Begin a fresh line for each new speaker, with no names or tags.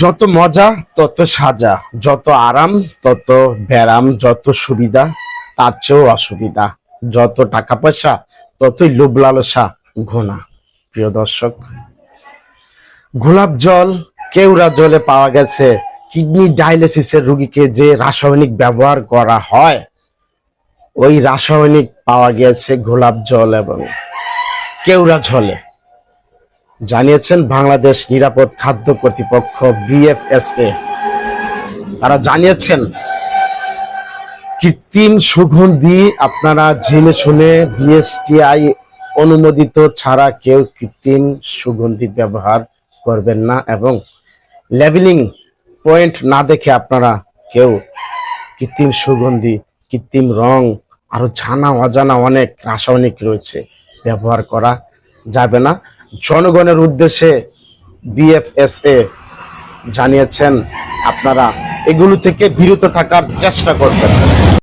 যত মজা, তত সাজা। যত আরাম, তত ব্যারাম, যত সুবিধা, তার চেয়েও অসুবিধা। যত টাকা পয়সা, ততই লোভ লালসা ঘোনা। প্রিয় দর্শক, গোলাপ জল কেউরা জলে পাওয়া গেছে। কিডনি ডায়ালিসিসের রোগীকে যে রাসায়নিক ব্যবহার করা হয়, ওই রাসায়নিক পাওয়া গেছে গোলাপ জল এবং কেউরা জলে। জানিয়েছেন বাংলাদেশ নিরাপদ খাদ্য কর্তৃপক্ষ বিএফএসএ। তারা জানিয়েছেন, কৃত্রিম সুগন্ধি আপনারা জেনে শুনে বিএসটিআই অনুমোদিত ছাড়া কেউ কৃত্রিম সুগন্ধি ব্যবহার করবেন না এবং লেভেলিং পয়েন্ট না দেখে আপনারা কেউ কৃত্রিম সুগন্ধি, কৃত্রিম রং, আরও জানা অজানা অনেক রাসায়নিক রয়েছে ব্যবহার করা যাবে না। জনগণের উদ্দেশ্যে বিএফএসএ জানিয়েছেন আপনারা এগুলো থেকে বিরত থাকার চেষ্টা করবেন।